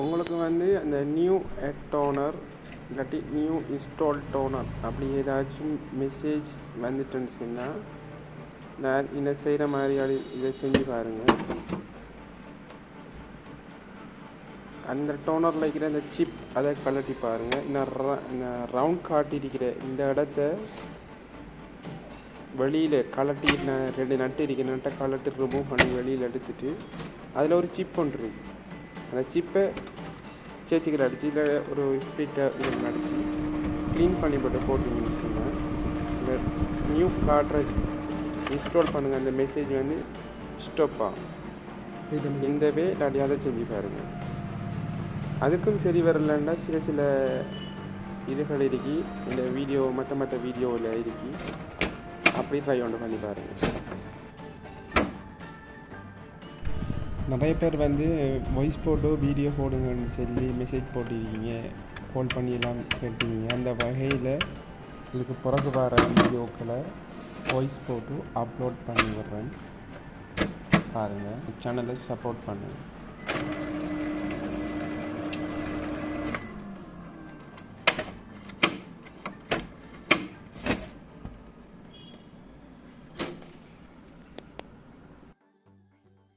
உங்களுக்கு வந்து அந்த நியூ எட் டோனர் இல்லாட்டி நியூ இன்ஸ்டால் டோனர் அப்படி ஏதாச்சும் மெசேஜ் வந்துட்டுருந்துச்சுன்னா நான் இதை செய்கிற மாதிரி இதை செஞ்சு பாருங்கள் அந்த டோனரில் இருக்கிற அந்த சிப் அதை கழட்டி பாருங்கள் இந்த ர- இந்த ரவுண்ட் காட்டியிருக்கிற இந்த இடத்த வெளியில் கலட்டி ந- ரெண்டு நட்டு இருக்கிற நட்டை கலட்டி ரிமூவ் பண்ணி வெளியில் எடுத்துட்டு அதில் ஒரு சிப் ஒன்று இருக்குது அந்த சிப்பை அடிச்சு ஒரு ஸ்பிரிட்டை இதில் அடிச்சு க்ளீன் பண்ணி போட்டு போட்டிங்கன்னு சொன்னால் இந்த நியூ கார்ட்ரேஜ் இன்ஸ்டால் பண்ணுங்கள் அந்த மெசேஜ் வந்து ஸ்டாப் ஆகும். இது இந்த வே இல்லாட்டி செஞ்சு பாருங்கள் அதுக்கும் சரி வரலன்னா சில சில இதுகள் இருக்கி இந்த வீடியோ மற்ற மற்ற வீடியோவில் இருக்கி அப்படி ட்ரை ஒன்று பண்ணி பாருங்கள் நிறைய பேர் வந்து வாய்ஸ் போட்டோ வீடியோ போடுங்கன்னு சொல்லி மெசேஜ் போட்டிருக்கீங்க. கால் பண்ணியெல்லாம் கேட்டீங்க. அந்த வகையில் இதுக்கு பிறகு வர வீடியோக்களை வாய்ஸ் போட்டு அப்லோட் பண்ணி விடுறேன். பாருங்கள் சேனலை சப்போர்ட் பண்ணுங்கள்